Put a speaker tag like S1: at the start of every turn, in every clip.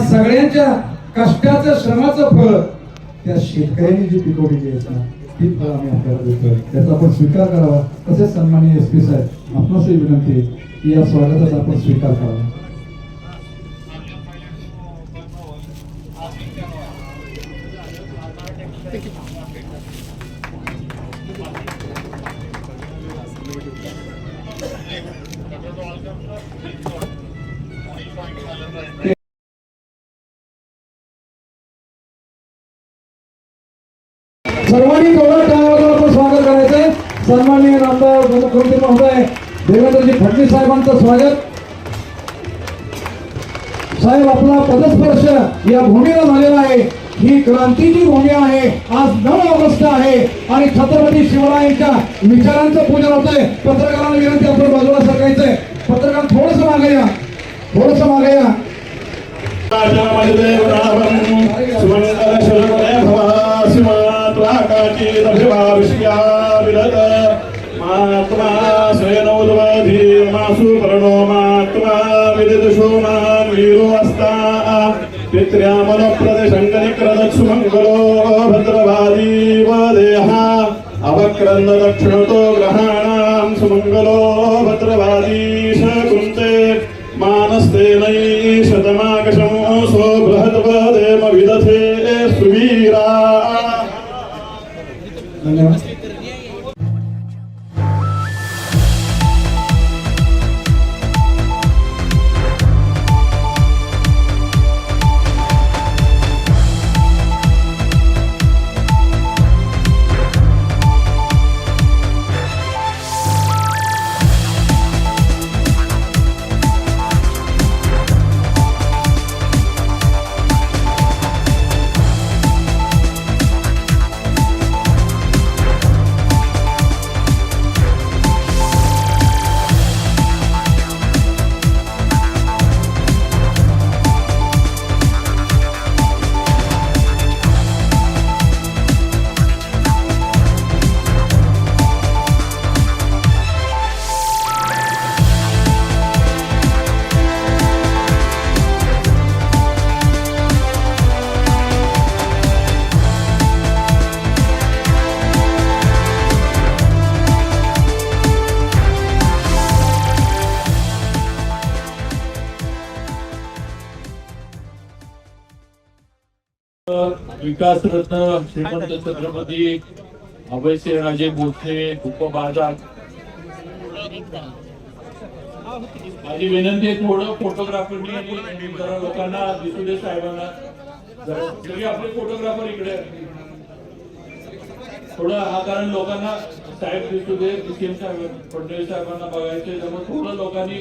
S1: या सगळ्यांच्या कष्टाचं श्रमाचं फळ त्या शेतकऱ्यांनी जी पिकवलेली आहेत ना ती फळ आम्ही आपल्याला देतोय त्याचा आपण स्वीकार करावा तसेच सन्माननीय एस पी साहेब आपणासही विनंती आहे की या स्वागताचा आपण स्वीकार करावा सर्वांनी थोडं टाळाचं स्वागत करायचंय. सन्माननीय आमदार मुख्यमंत्री महोदय देवेंद्रजी फडणवीस साहेबांचं स्वागत. साहेब आपला पदस्पर्श या भूमीला झालेला आहे. ही क्रांतीची भूमी आहे. आज नऊ ऑगस्ट आहे आणि छत्रपती शिवरायांच्या विचारांचं पूजन होतंय. पत्रकारांना विनंती आपण बाजूला सरकायचंय. पत्रकार थोडस मागे या. थोडस मागे या.
S2: पित्र्यामल प्रदेशङ्कनिक्रदक्षु मङ्गलो भद्रवादी वदेहा अवक्रन्द दक्षिणतो ग्रहाणां सुमङ्गलो भद्रवादी शकुन्ते मानस्तेनै शतमाकशंसो बृहद्वदेम विदथे सुवीरा
S1: धन्यवाद
S3: विकास रत्न श्रीमंत छत्रपती अभयसिंह राजे भोसले उपबाजार. माझी विनंती आहे थोडं फोटोग्राफरनी जरा लोकांना दिसू दे साहेबांना जरा आपले फोटोग्राफर इकडे थोडं हा कारण लोकांना साहेब दिसू दे सीएम साहेब फडणवीस साहेबांना बघायचे त्यामुळे थोडं लोकांनी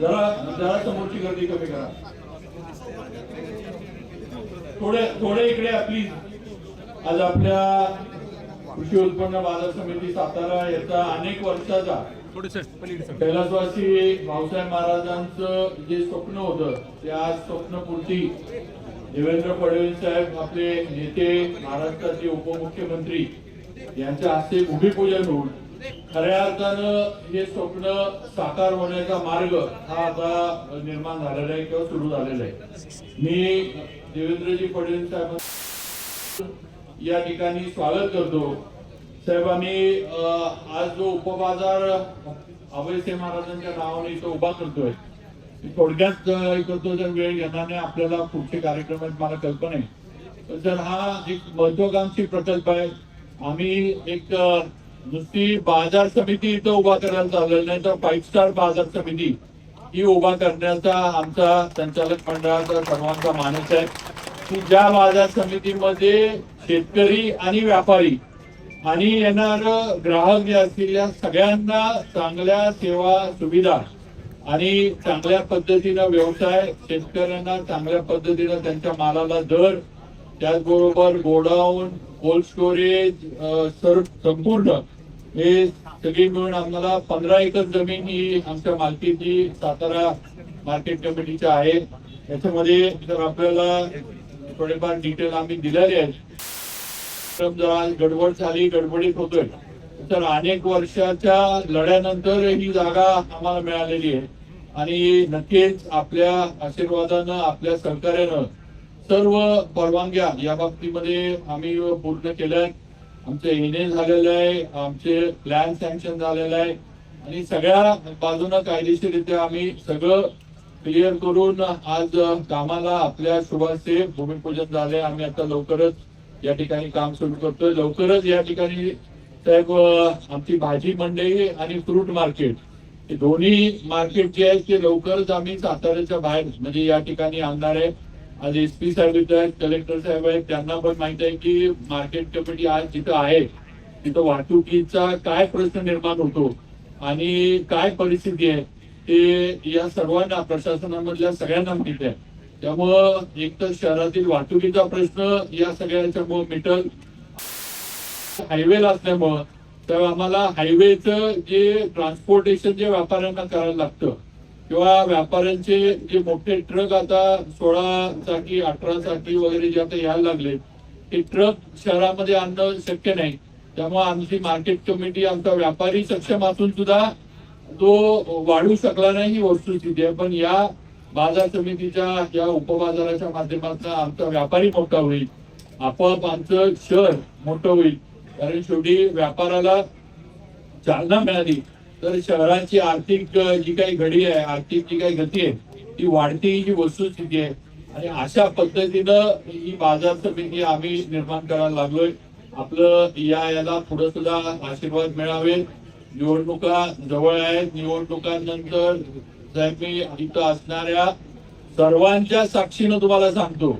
S3: जरा जरा समोरची गर्दी कमी करा. थोडे थोडे इकडे आपली प्लीज आज आपल्या कृषी उत्पन्न बाजार समिती सातारा याचा अनेक वर्षाचा कैलासवासी भाऊसाहेब महाराजांचं जे स्वप्न होतं ते आज स्वप्नपूर्ती. देवेंद्र फडणवीस साहेब आपले नेते महाराष्ट्राचे उपमुख्यमंत्री यांच्या हस्ते भूमिपूजन होऊन खऱ्या अर्थानं हे स्वप्न साकार होण्याचा मार्ग हा आता निर्माण झालेला आहे किंवा सुरू झालेला आहे. मी देवेंद्रजी फडणवीस साहेब या ठिकाणी स्वागत करतो. साहेब आम्ही आज जो उपबाजार अभयसिंह महाराजांच्या नावाने इथं उभा करतोय थोडक्यात करतो जर वेळ घेताना आपल्याला पुढचे कार्यक्रम आहेत मला कल्पना आहे. पण जर हा एक महत्वाकांक्षी प्रकल्प आहे आम्ही एक नुसती बाजार समिती इथं उभा करायला चाललेलं नाही तर फाईव्ह स्टार बाजार समिती ही उभा करण्याचा आमचा संचालक मंडळाचा सर्वांचा मानस आहे की ज्या बाजार समितीमध्ये शेतकरी आणि व्यापारी आणि येणार ग्राहक जे असतील या सगळ्यांना चांगल्या सेवा सुविधा आणि चांगल्या पद्धतीनं व्यवसाय शेतकऱ्यांना चांगल्या पद्धतीनं त्यांच्या मालाला दर त्याचबरोबर गोडाऊन कोल्ड स्टोरेज सर्व संपूर्ण हे सगळी मिळून आम्हाला पंधरा एकर जमीन ही आमच्या मालकीची सातारा मार्केट कमिटीच्या आहे. याच्यामध्ये जर आपल्याला थोडेफार डिटेल आम्ही दिलेले आहेत. तर जर आज गडबड झाली गडबडीत होतोय तर अनेक वर्षाच्या लढ्यानंतर ही जागा आम्हाला मिळालेली आहे. आणि नक्कीच आपल्या आशीर्वादानं आपल्या सहकार्यानं सर्व परवानग्या या बाबतीमध्ये आम्ही पूर्ण केल्या आमचे एनए झालेलं आहे आमचे प्लॅन सँक्शन झालेलं आहे. आणि सगळ्या बाजूनं कायदेशीररित्या आम्ही सगळं क्लिअर करून आज कामाला आपल्या शुभाचे भूमिपूजन झाले. आम्ही आता लवकरच या ठिकाणी काम सुरू करतोय. लवकरच या ठिकाणी साहेब आमची भाजी मंडई आणि फ्रूट मार्केट हे दोन्ही मार्केट जे आहेत ते लवकरच आम्ही साताऱ्याच्या बाहेर म्हणजे या ठिकाणी आणणार आहे. आज एस पी साहेब इथे आहेत कलेक्टर साहेब आहेत त्यांना पण माहीत आहे की मार्केट कमिटी आज जिथं आहे तिथं वाहतुकीचा काय प्रश्न निर्माण होतो आणि काय परिस्थिती आहे ते या सर्वांना प्रशासनामधल्या सगळ्यांना माहीत आहे. त्यामुळं एक तर शहरातील वाहतुकीचा प्रश्न या सगळ्याच्यामुळं मिटल. हायवेला असल्यामुळं तर आम्हाला हायवेचं जे ट्रान्सपोर्टेशन जे व्यापाऱ्यांना करायला लागतं किंवा व्यापाऱ्यांचे जे मोठे ट्रक आता सोळा चाकी अठरा चाकी वगैरे जे आता यायला लागले ते ट्रक शहरामध्ये आणणं शक्य नाही. त्यामुळे आमची मार्केट कमिटी आमचा व्यापारी सक्षम असून सुद्धा तो वाढू शकला नाही ही वस्तुस्थिती आहे. पण या बाजार समितीच्या या उपबाजाराच्या माध्यमातून आमचा व्यापारी मोठा होईल. आपोआप आमचं शहर मोठं होईल. कारण शेवटी व्यापाराला चालना मिळाली. तर शहराची आर्थिक जी काही घडी आहे आर्थिक जी काही गती आहे ती वाढती जी वस्तुस्थिती आहे. आणि अशा पद्धतीनं ही बाजार समिती आम्ही निर्माण करायला लागलोय. आपलं या याला पुढे सुद्धा आशीर्वाद मिळावे. निवडणुका जवळ आहेत. निवडणुकांनंतर साहेब मी इथं असणाऱ्या सर्वांच्या साक्षीनं तुम्हाला सांगतो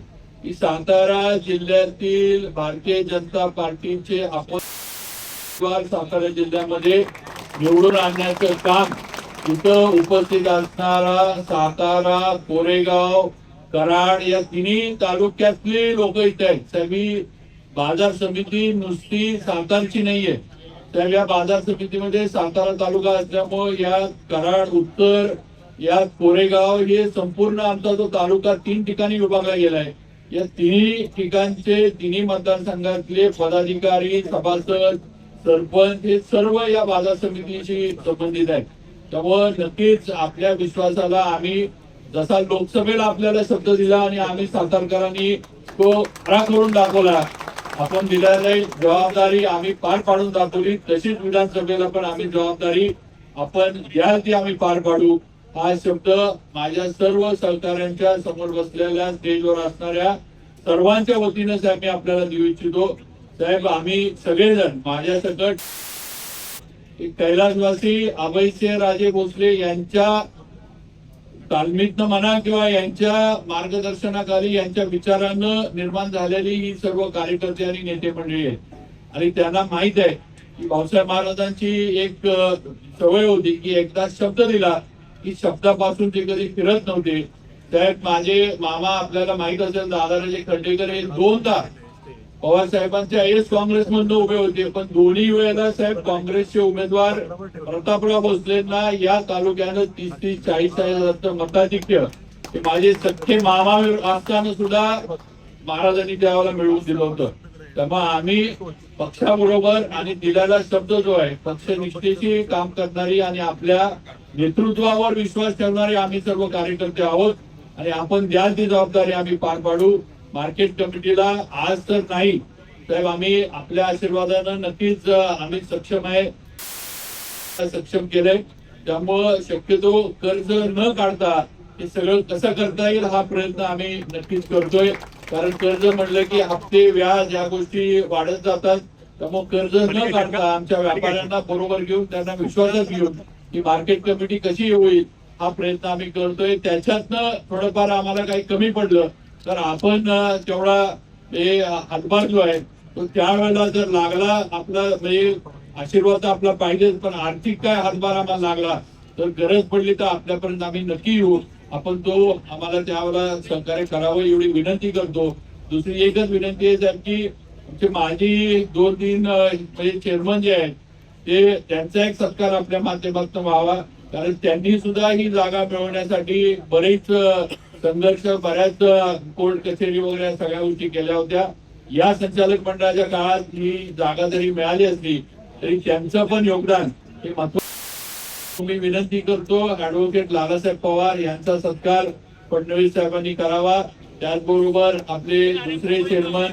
S3: की सातारा जिल्ह्यातील भारतीय जनता पार्टीचे आपण सातारा जिल्ह्यामध्ये निवडून आणण्याचं काम तिथं उपस्थित असणारा सातारा कोरेगाव कराड या तिन्ही तालुक्यातली लोक इथे आहेत. सगळी बाजार समिती नुसती सातारची नाहीये. तर या बाजार समितीमध्ये सातारा तालुका असल्यामुळे या कराड उत्तर या कोरेगाव हे संपूर्ण आमचा जो तालुका तीन ठिकाणी विभागला गेलाय. या तिन्ही ठिकाणचे तिन्ही मतदारसंघातले पदाधिकारी सभासद सरपंच हे सर्व या बाजार समितीशी संबंधित आहेत. त्यामुळं नक्कीच आपल्या विश्वासाला आम्ही जसा लोकसभेला आपल्याला शब्द दिला आणि आम्ही सातारकरांनी तो खरा करून दाखवला आपण दिलेली जबाबदारी आम्ही पार पाडून दाखवली. तशीच विधानसभेला पण आम्ही जबाबदारी आपण या ती आम्ही पार पाडू. हा शब्द माझ्या सर्व सहकाऱ्यांच्या समोर बसलेल्या स्टेजवर असणाऱ्या सर्वांच्या वतीनं आम्ही आपल्याला देऊ इच्छितो. साहेब आम्ही सगळेजण माझ्या सकट कैलासवासी अभयसिंह राजे भोसले यांच्या तालमीतनं म्हणा किंवा यांच्या मार्गदर्शनाखाली यांच्या विचारानं निर्माण झालेली ही सर्व कार्यकर्ते आणि नेते मंडळी आहेत. आणि त्यांना माहीत आहे की भाऊसाहेब महाराजांची एक सवय होती की एकदा शब्द दिला की शब्दापासून ते कधी फिरत नव्हते. त्यात माझे मामा आपल्याला माहीत असेल दादाराजे खंडेकर हे दोनदा पवार साहेबांचे काँग्रेस एस काँग्रेसमधनं उभे होते पण दोन्ही वेळेला साहेब काँग्रेसचे उमेदवार प्रतापराव भोसलेंना या तालुक्यानं तीस तीस चाळीस चाळीस मताधिक्य हे माझे सख्खे मामा असताना सुद्धा महाराजांनी त्यावेळेला मिळवून दिलं होतं. त्यामुळे आम्ही पक्षाबरोबर आणि दिलेला शब्द जो आहे पक्षनिष्ठेची काम करणारी आणि आपल्या नेतृत्वावर विश्वास ठेवणारे आम्ही सर्व कार्यकर्ते आहोत आणि आपण द्याल ती जबाबदारी आम्ही पार पाडू. मार्केट कमिटीला आज तर नाही. साहेब आम्ही आपल्या आशीर्वादानं नक्कीच आम्ही सक्षम आहे. सक्षम केलंय. त्यामुळं शक्यतो कर्ज न काढता हे सगळं कसं करता येईल हा प्रयत्न आम्ही नक्कीच करतोय. कारण कर्ज म्हणलं की हप्ते व्याज या गोष्टी वाढत जातात. त्यामुळे कर्ज न काढता आमच्या व्यापाऱ्यांना बरोबर घेऊन त्यांना विश्वासात घेऊन ही मार्केट कमिटी कशी होईल हा प्रयत्न आम्ही करतोय. त्याच्यातनं थोडंफार आम्हाला काही कमी पडलं तर आपण तेवढा हे हातभार जो आहे तो त्यावेळेला जर लागला आपला म्हणजे आशीर्वाद आपला पाहिजेच पण आर्थिक काय हातभार आम्हाला लागला तर गरज पडली तर आपल्यापर्यंत आम्ही नक्की येऊ. आपण तो आम्हाला त्यावेळेला सहकार्य करावं एवढी विनंती करतो. दुसरी एकच विनंती आहे साहेब की आमचे माजी दोन तीन म्हणजे चेअरमन जे आहेत ते त्यांचा एक सत्कार आपल्या माध्यमातून व्हावा. कारण त्यांनी सुद्धा ही जागा मिळवण्यासाठी बरेच संघर्ष बऱ्याच कोर्ट कचेरी वगैरे सगळ्या गोष्टी केल्या होत्या. या संचालक मंडळाच्या काळात ही जागा जरी मिळाली असली तरी त्यांचं पण योगदान हे महत्त्व मी विनंती करतो ऍडव्होकेट लालासाहेब पवार यांचा सत्कार फडणवीस साहेबांनी करावा. त्याचबरोबर आपले दुसरे चेअरमन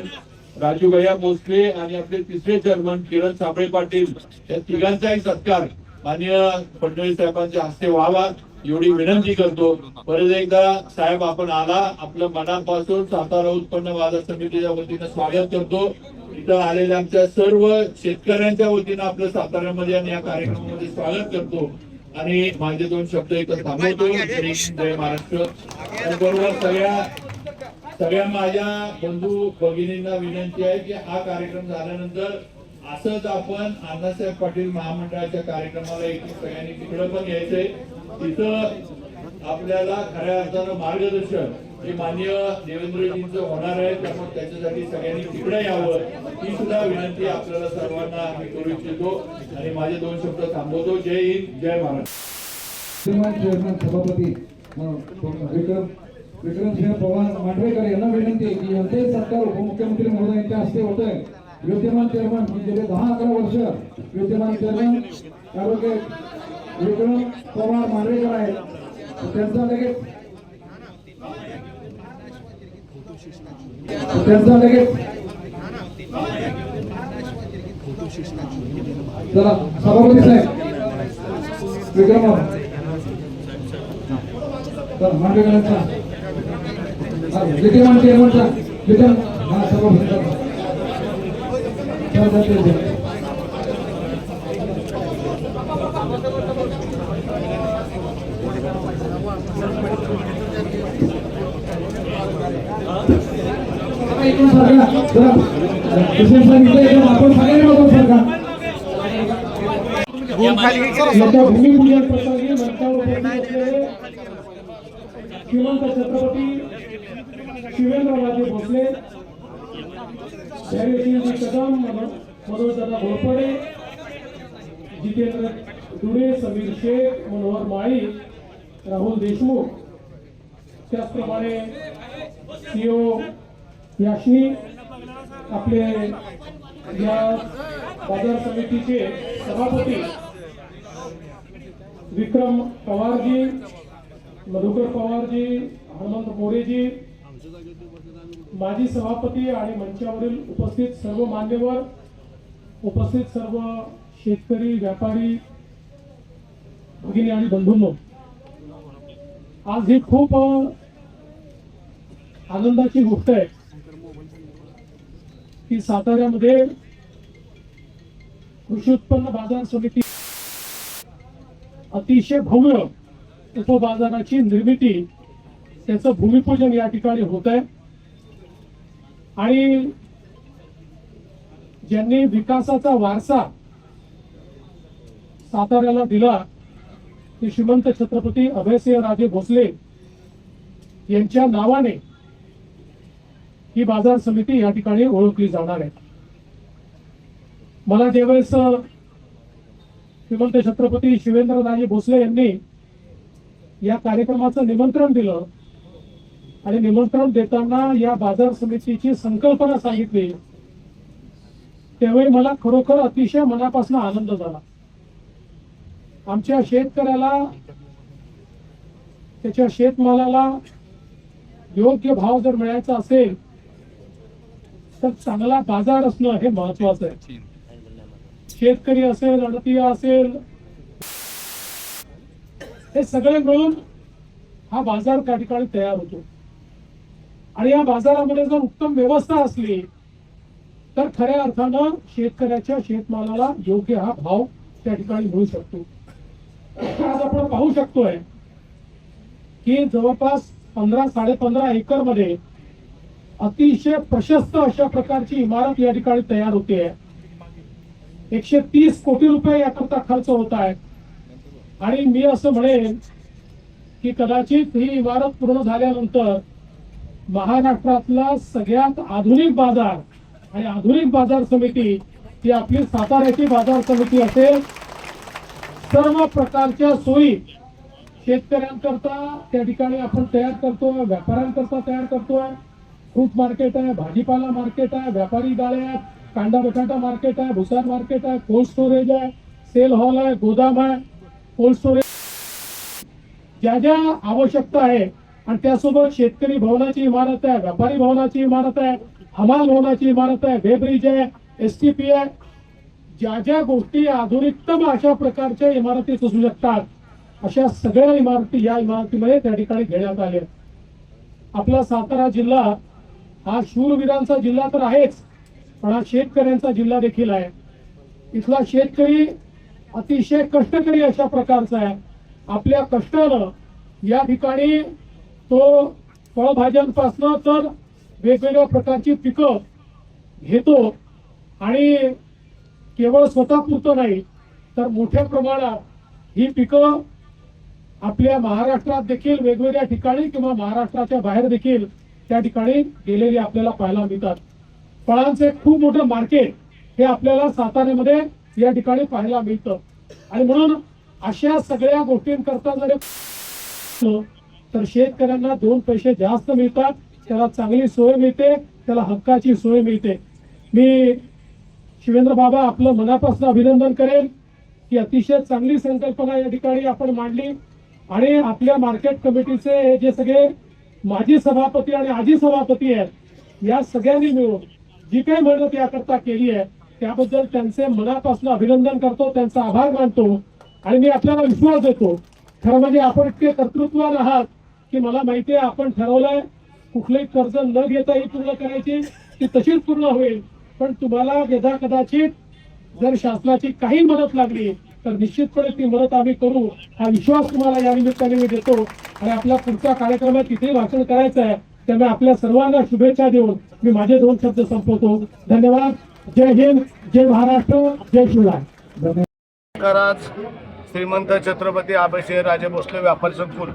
S3: राजू भैया भोसले आणि आपले तिसरे चेअरमन किरण साबळे पाटील या तिघांचाही सत्कार माननीय फडणवीस साहेबांच्या हस्ते व्हावा. एवढी विनंती करतो. परत एकदा साहेब आपण आला आपलं मनापासून सातारा उत्पन्न बाजार समितीच्या वतीनं स्वागत करतो. इथं आलेल्या आमच्या सर्व शेतकऱ्यांच्या वतीनं आपलं साताऱ्यामध्ये आणि या कार्यक्रमामध्ये स्वागत करतो. आणि माझे दोन शब्द इथं थांबवतो. जय महाराष्ट्र. त्याचबरोबर सगळ्या सगळ्या माझ्या बंधू भगिनींना विनंती आहे की हा कार्यक्रम झाल्यानंतर असंच आपण अण्णासाहेब पाटील महामंडळाच्या कार्यक्रमाला एकूण सगळ्यांनी तिकडं पण यायचंय. तिथं आपल्याला खऱ्या अर्थानं मार्गदर्शन हे मान्य देवेंद्रजींचं होणार आहे. त्यामुळे त्याच्यासाठी सगळ्यांनी तिकडे यावं ही सुद्धा विनंती आपल्याला सर्वांना मी करू इच्छितो. आणि माझे दोन शब्द थांबवतो. जय हिंद जय महाराष्ट्र
S1: सभापती विक्रम विक्रमसिंह पवार मांडवेकर यांना विनंती आहे की यांचे सरकार उपमुख्यमंत्री महोदयांच्या हस्ते होत आहे विद्यमान चेअरमन गेले दहा अकरा वर्ष विद्यमान चेअरमन ॲडव्होकेट विक्रम पवार मांडवेकर आहेत. त्यांचा लगेच त्यांचा लगेच चला सभापती साहेब. विक्रम तर मांडवेकरांचा हा, विद्यमान चेअरमनचा विधान हा सभापती चला. चला, चला, चला, चला. आता इकडून सरका. जरा, किशन साहेब इकडे आपण सगळ्यांनी सरका
S4: भूमिपूजन प्रसंगी श्रीमंत छत्रपती शिवेंद्रराजे भोसले कदम मनोजदादा घोरपडे जितेंद्र दुरे समीर शेख मनोहर माळी राहुल देशमुख त्याचप्रमाणे सीओ याशनी आपले या बाजार समितीचे सभापती विक्रम पवारजी मधुकर पवारजी हनुमंत मोरेजी माजी सभापती आणि मंचावरील उपस्थित सर्व मान्यवर उपस्थित सर्व शेतकरी व्यापारी भगिनी आणि बंधूंनो आज ही खूप आनंदाची गोष्ट आहे. की साताऱ्यामध्ये कृषी उत्पन्न बाजार समिती अतिशय भव्य उपबाजाराची निर्मिती त्याचं भूमिपूजन या ठिकाणी होत आहे. आणि ज्यांनी विकासाचा वारसा साताऱ्याला दिला ते श्रीमंत छत्रपती अभयसिंह राजे भोसले यांच्या नावाने ही बाजार समिती या ठिकाणी ओळखली जाणार आहे. मला ज्यावेळेस श्रीमंत छत्रपती शिवेंद्रराजे भोसले यांनी या कार्यक्रमाचं निमंत्रण दिलं आणि निमंत्रण देताना या बाजार समितीची संकल्पना सांगितली त्यावेळी मला खरोखर अतिशय मनापासून आनंद झाला. आमच्या शेतकऱ्याला त्याच्या शेतमालाला योग्य भाव जर मिळायचा असेल तर चांगला बाजार असणं हे महत्वाचं आहे. शेतकरी असेल अडतीय असेल हे सगळे मिळून हा बाजार त्या ठिकाणी तयार होतो. आणि या बाजारामध्ये जर उत्तम व्यवस्था असली तर खऱ्या अर्थानं शेतकऱ्याच्या शेतमालाला योग्य हा भाव त्या ठिकाणी मिळू शकतो. आज आपण पाहू शकतोय की जवळपास पंधरा साडेपंधरा एकरमध्ये अतिशय प्रशस्त अशा प्रकारची इमारत या ठिकाणी तयार होते. एकशे तीस कोटी रुपये याकरता खर्च होत आहे आणि मी असं म्हणेन की कदाचित ही इमारत पूर्ण झाल्यानंतर महाराष्ट्रातला सगळ्यात आधुनिक बाजार आणि आधुनिक बाजार समिती ही आपली साताऱ्याची बाजार समिती असेल. सर्व प्रकारच्या सोयी शेतकऱ्यांकरता त्या ठिकाणी आपण तयार करतोय व्यापाऱ्यांकरता तयार करतोय. फ्रूट मार्केट आहे भाजीपाला मार्केट आहे व्यापारी गाळे आहेत कांदा बटाटा मार्केट आहे भुसार मार्केट आहे कोल्ड स्टोरेज आहे सेल हॉल आहे गोदाम आहे कोल्ड स्टोरेज. ज्या ज्या आवश्यकता आहे आणि त्यासोबत शेतकरी भवनाची इमारत आहे व्यापारी भवनाची इमारत आहे हमाल भवनाची इमारत आहे वेब्रिज आहे एस टी पी आहे ज्या ज्या गोष्टी आधुनिकतम अशा प्रकारच्या इमारती असू शकतात अशा सगळ्या इमारती या इमारतीमध्ये त्या ठिकाणी घेण्यात आल्या. आपला सातारा जिल्हा हा शूरवीरांचा जिल्हा तर आहेच पण हा शेतकऱ्यांचा जिल्हा देखील आहे. इथला शेतकरी अतिशय कष्टकरी अशा प्रकारचा आहे. आपल्या कष्टानं या ठिकाणी तो फळभाज्यांपासनं तर वेगवेगळ्या प्रकारची पिकं घेतो आणि केवळ स्वतःपुरतं नाही तर मोठ्या प्रमाणात ही पिकं आपल्या महाराष्ट्रात देखील वेगवेगळ्या ठिकाणी किंवा महाराष्ट्राच्या बाहेर देखील त्या ठिकाणी गेलेली आपल्याला पाहायला मिळतात. फळांचे खूप मोठं मार्केट हे आपल्याला साताऱ्यामध्ये या ठिकाणी पाहायला मिळतं. आणि म्हणून अशा सगळ्या गोष्टींकरता जर तर शेतकऱ्यांना दोन पैसे जास्त मिळतात त्याला चांगली सोय मिळते त्याला हक्काची सोय मिळते. मी शिवेंद्र बाबा आपलं मनापासून अभिनंदन करेन की अतिशय चांगली संकल्पना या ठिकाणी आपण मांडली. आणि आपल्या मार्केट कमिटीचे हे जे सगळे माजी सभापती आणि आजी सभापती आहेत. या सगळ्यांनी मिळून जी काही मेहनत याकरता केली आहे त्याबद्दल त्यांचे मनापासून अभिनंदन करतो त्यांचा आभार मानतो आणि मी आपल्याला विश्वास देतो. खरं म्हणजे आपण इतके कर्तृत्वान आहात की मला माहिती आहे आपण ठरवलंय कुठलंही कर्ज न घेता ही पूर्ण करायची ती तशीच पूर्ण होईल. पण तुम्हाला यदा कदाचित जर शासनाची काही मदत लागली तर निश्चितपणे ती मदत आम्ही करू. हा विश्वास तुम्हाला या निमित्ताने मी देतो. आणि आपल्या पुढच्या कार्यक्रमात तिथे भाषण करायचं आहे त्यामुळे आपल्या सर्वांना शुभेच्छा देऊन मी माझे दोन शब्द संपवतो. धन्यवाद. जय हिंद जय महाराष्ट्र जय शिवराय. धन्यवाद.
S5: श्रीमंत छत्रपती आबाशे राजे भोसले व्यापारी संकुल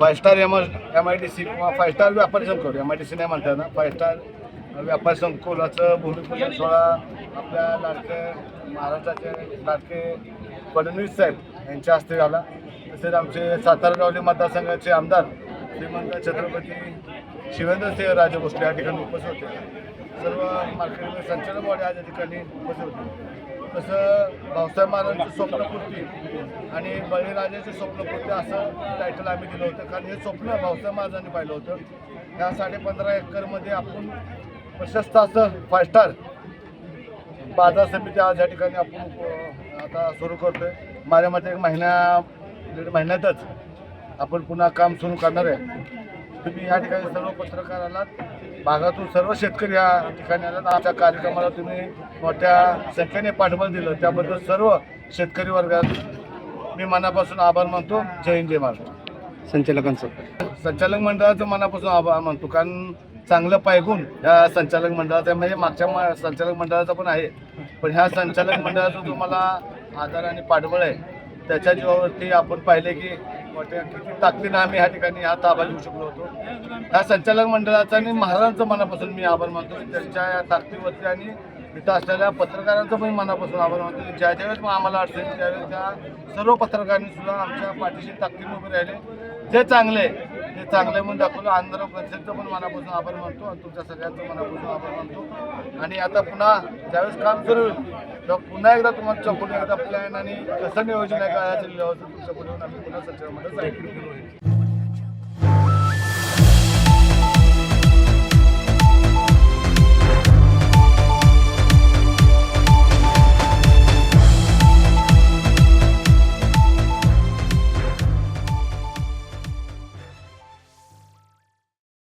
S5: five star M M I D C किंवा फाय स्टार व्यापारी संकुल एम आय डी सी नाही म्हणतात ना फाय स्टार व्यापारी संकुलाचं भूमिपूजन सोहळा आपल्या लाडके महाराष्ट्राचे लाडके फडणवीस साहेब यांच्या हस्ते झाला. तसेच आमचे सातारा गावले मतदारसंघाचे आमदार श्रीमंत छत्रपती शिवेंद्रसिंह राजे भोसले या ठिकाणी उपस्थित होते. सर्व मार्केट संचालक वाढे आज या ठिकाणी उपस्थित होते. तसं भाऊसाहेब महाराजांची स्वप्नपूर्ती आणि बळीराजाची स्वप्नपूर्ती असं टायटल आम्ही दिलं होतं. कारण हे स्वप्न भाऊसाहेब महाराजांनी पाहिलं होतं. ह्या साडे पंधरा एकरमध्ये आपण प्रशस्त असं फाय स्टार बाजार समिती आज या ठिकाणी आपण आता सुरू करतोय. माझ्या मते एक महिन्या दीड महिन्यातच आपण पुन्हा काम सुरू करणार आहे. तुम्ही या ठिकाणी सर्व पत्रकार आलात भागातून सर्व शेतकरी या ठिकाणी आलात आमच्या कार्यक्रमाला तुम्ही मोठ्या संख्येने पाठबळ दिलं. त्याबद्दल सर्व शेतकरी वर्गात मी मनापासून आभार मानतो. जय हिंद जय महाराष्ट्र.
S6: संचालकांचं
S5: संचालक मंडळाचं मनापासून आभार मानतो. कारण चांगलं पायगुण ह्या संचालक मंडळाचा. म्हणजे मागच्या संचालक मंडळाचा पण आहे. पण ह्या संचालक मंडळाचा जो मला आधार आणि पाठबळ आहे. त्याच्या जीवावरती आपण पाहिले की मोठ्या किती ताकदीनं आम्ही ह्या ठिकाणी हा ताबा घेऊ शकलो होतो. ह्या संचालक मंडळाचा आणि महाराजांचं मनापासून मी आभार मानतो की त्यांच्या या ताकदीवरती आणि इथं असलेल्या पत्रकारांचं पण मनापासून आभार मानतो की ज्या ज्यावेळेस मग आम्हाला अडचण त्यावेळेस त्या सर्व पत्रकारांनी सुद्धा आमच्या पाठीशी ताकदीने उभे राहिले. जे चांगले ते चांगले म्हणून दाखवलं. आंध्र प्रदेशचं पण मनापासून आभार मानतो आणि तुमच्या सगळ्यांचं मनापासून आभार मानतो. आणि आता पुन्हा ज्यावेळेस काम सुरू होईल तेव्हा पुन्हा एकदा तुम्हाला पुढे एकदा प्लॅन आणि कसं नियोजन आहे काय याचं तुमच्यापुढे आम्ही पुन्हा सचिवांमध्ये जाईल.